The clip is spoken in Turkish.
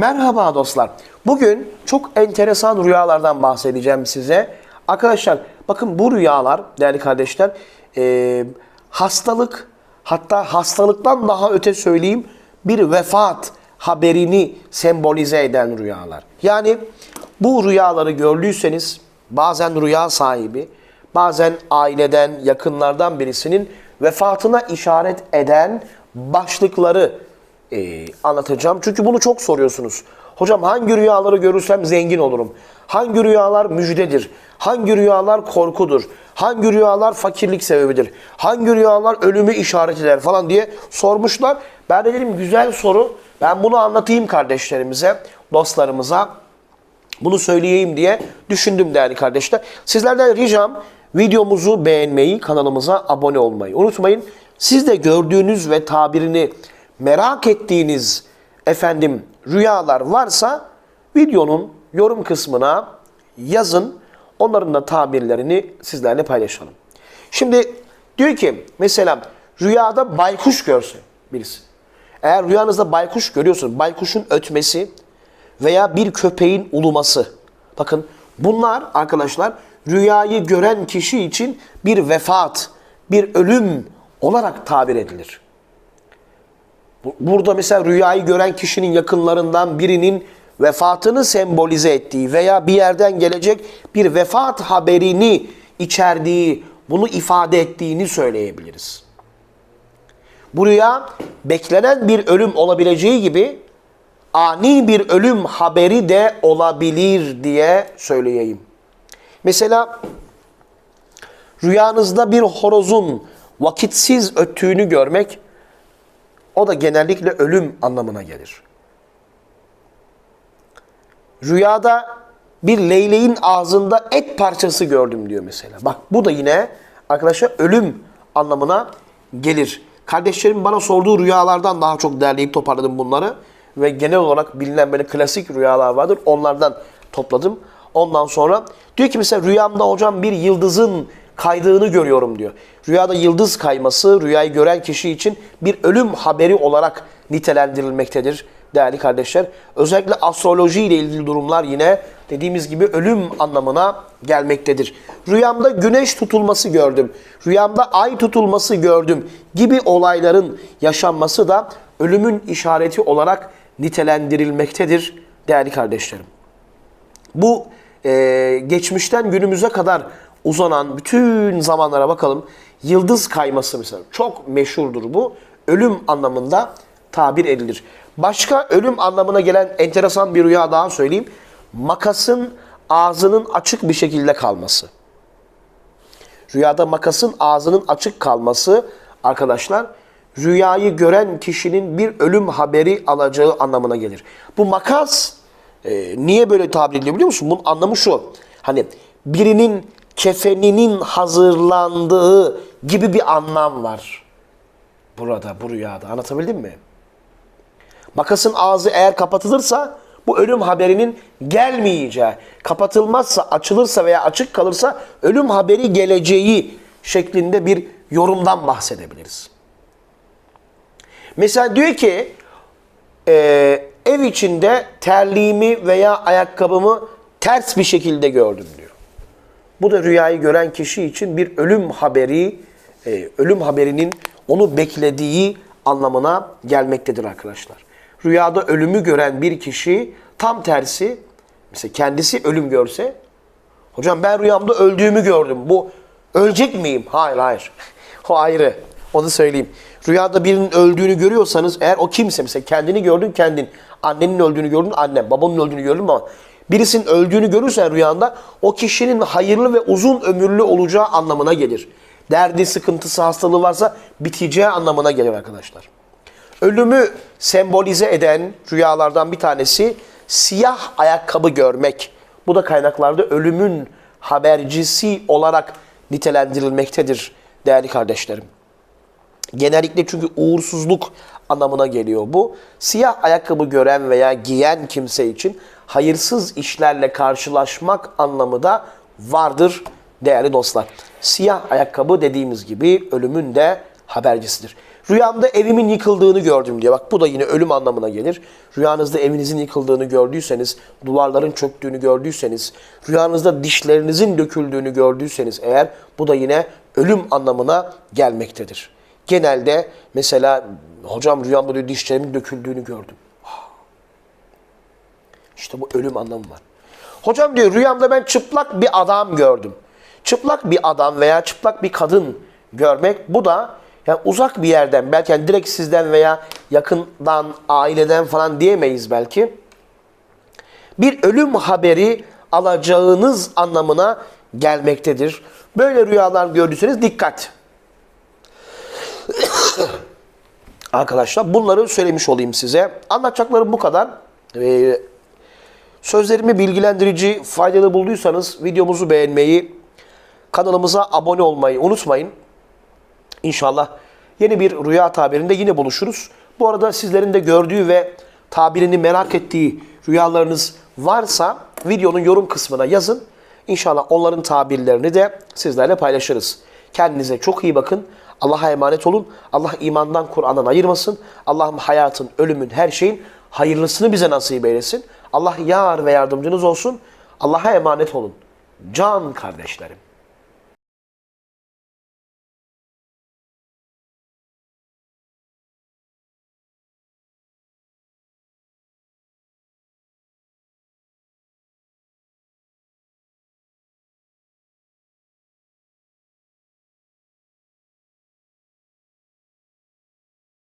Merhaba dostlar. Bugün çok enteresan rüyalardan bahsedeceğim size. Arkadaşlar bakın bu rüyalar değerli kardeşler e, hastalık hatta hastalıktan daha öte söyleyeyim bir vefat haberini sembolize eden rüyalar. Yani bu rüyaları gördüyseniz bazen rüya sahibi bazen aileden yakınlardan birisinin vefatına işaret eden başlıkları e, anlatacağım. Çünkü bunu çok soruyorsunuz. Hocam hangi rüyaları görürsem zengin olurum? Hangi rüyalar müjdedir? Hangi rüyalar korkudur? Hangi rüyalar fakirlik sebebidir? Hangi rüyalar ölümü işaret eder falan diye sormuşlar. Ben de dedim güzel soru. Ben bunu anlatayım kardeşlerimize, dostlarımıza. Bunu söyleyeyim diye düşündüm değerli kardeşler. Sizlerden ricam videomuzu beğenmeyi, kanalımıza abone olmayı unutmayın. Siz de gördüğünüz ve tabirini merak ettiğiniz efendim rüyalar varsa videonun yorum kısmına yazın. Onların da tabirlerini sizlerle paylaşalım. Şimdi diyor ki mesela rüyada baykuş görse birisi. Eğer rüyanızda baykuş görüyorsunuz, baykuşun ötmesi veya bir köpeğin uluması. Bakın bunlar arkadaşlar rüyayı gören kişi için bir vefat, bir ölüm olarak tabir edilir. Bu- Burada mesela rüyayı gören kişinin yakınlarından birinin vefatını sembolize ettiği veya bir yerden gelecek bir vefat haberini içerdiği, bunu ifade ettiğini söyleyebiliriz. Bu rüya beklenen bir ölüm olabileceği gibi ani bir ölüm haberi de olabilir diye söyleyeyim. Mesela rüyanızda bir horozun vakitsiz öttüğünü görmek o da genellikle ölüm anlamına gelir. Rüyada bir leyleğin ağzında et parçası gördüm diyor mesela. Bak bu da yine arkadaşlar ölüm anlamına gelir. Kardeşlerim bana sorduğu rüyalardan daha çok derleyip toparladım bunları. Ve genel olarak bilinen böyle klasik rüyalar vardır. Onlardan topladım. Ondan sonra diyor ki mesela rüyamda hocam bir yıldızın kaydığını görüyorum diyor. Rüyada yıldız kayması rüyayı gören kişi için bir ölüm haberi olarak nitelendirilmektedir değerli kardeşler. Özellikle astroloji ile ilgili durumlar yine dediğimiz gibi ölüm anlamına gelmektedir. Rüyamda güneş tutulması gördüm. Rüyamda ay tutulması gördüm gibi olayların yaşanması da ölümün işareti olarak nitelendirilmektedir değerli kardeşlerim. Bu e, geçmişten günümüze kadar uzanan bütün zamanlara bakalım. Yıldız kayması mesela çok meşhurdur bu. Ölüm anlamında tabir edilir. Başka ölüm anlamına gelen enteresan bir rüya daha söyleyeyim. Makasın ağzının açık bir şekilde kalması. Rüyada makasın ağzının açık kalması arkadaşlar rüyayı gören kişinin bir ölüm haberi alacağı anlamına gelir. Bu makas e, niye böyle tabir ediliyor biliyor musun? Bunun anlamı şu. Hani birinin kefeninin hazırlandığı gibi bir anlam var. Burada, bu rüyada. Anlatabildim mi? Makasın ağzı eğer kapatılırsa bu ölüm haberinin gelmeyeceği, kapatılmazsa, açılırsa veya açık kalırsa ölüm haberi geleceği şeklinde bir yorumdan bahsedebiliriz. Mesela diyor ki e, ev içinde terliğimi veya ayakkabımı ters bir şekilde gördüm diyor. Bu da rüyayı gören kişi için bir ölüm haberi, e, ölüm haberinin onu beklediği anlamına gelmektedir arkadaşlar. Rüyada ölümü gören bir kişi tam tersi, mesela kendisi ölüm görse, hocam ben rüyamda öldüğümü gördüm. Bu ölecek miyim? Hayır hayır. O ayrı. Onu söyleyeyim. Rüyada birinin öldüğünü görüyorsanız eğer o kimse mesela kendini gördün kendin, annenin öldüğünü gördün annem, babanın öldüğünü gördün ama birisinin öldüğünü görürsen rüyanda o kişinin hayırlı ve uzun ömürlü olacağı anlamına gelir. Derdi, sıkıntısı, hastalığı varsa biteceği anlamına gelir arkadaşlar. Ölümü sembolize eden rüyalardan bir tanesi siyah ayakkabı görmek. Bu da kaynaklarda ölümün habercisi olarak nitelendirilmektedir değerli kardeşlerim. Genellikle çünkü uğursuzluk anlamına geliyor bu. Siyah ayakkabı gören veya giyen kimse için hayırsız işlerle karşılaşmak anlamı da vardır değerli dostlar. Siyah ayakkabı dediğimiz gibi ölümün de habercisidir. Rüyamda evimin yıkıldığını gördüm diyor. Bak bu da yine ölüm anlamına gelir. Rüyanızda evinizin yıkıldığını gördüyseniz, duvarların çöktüğünü gördüyseniz, rüyanızda dişlerinizin döküldüğünü gördüyseniz eğer bu da yine ölüm anlamına gelmektedir. Genelde mesela hocam rüyamda diyor dişlerimin döküldüğünü gördüm. İşte bu ölüm anlamı var. Hocam diyor rüyamda ben çıplak bir adam gördüm. Çıplak bir adam veya çıplak bir kadın görmek bu da yani uzak bir yerden belki yani direkt sizden veya yakından, aileden falan diyemeyiz belki. Bir ölüm haberi alacağınız anlamına gelmektedir. Böyle rüyalar gördüyseniz dikkat. Arkadaşlar bunları söylemiş olayım size. Anlatacaklarım bu kadar. Ee, Sözlerimi bilgilendirici, faydalı bulduysanız videomuzu beğenmeyi, kanalımıza abone olmayı unutmayın. İnşallah yeni bir rüya tabirinde yine buluşuruz. Bu arada sizlerin de gördüğü ve tabirini merak ettiği rüyalarınız varsa videonun yorum kısmına yazın. İnşallah onların tabirlerini de sizlerle paylaşırız. Kendinize çok iyi bakın. Allah'a emanet olun. Allah imandan, Kur'an'dan ayırmasın. Allah'ım hayatın, ölümün, her şeyin hayırlısını bize nasip eylesin. Allah yar ve yardımcınız olsun. Allah'a emanet olun. Can kardeşlerim.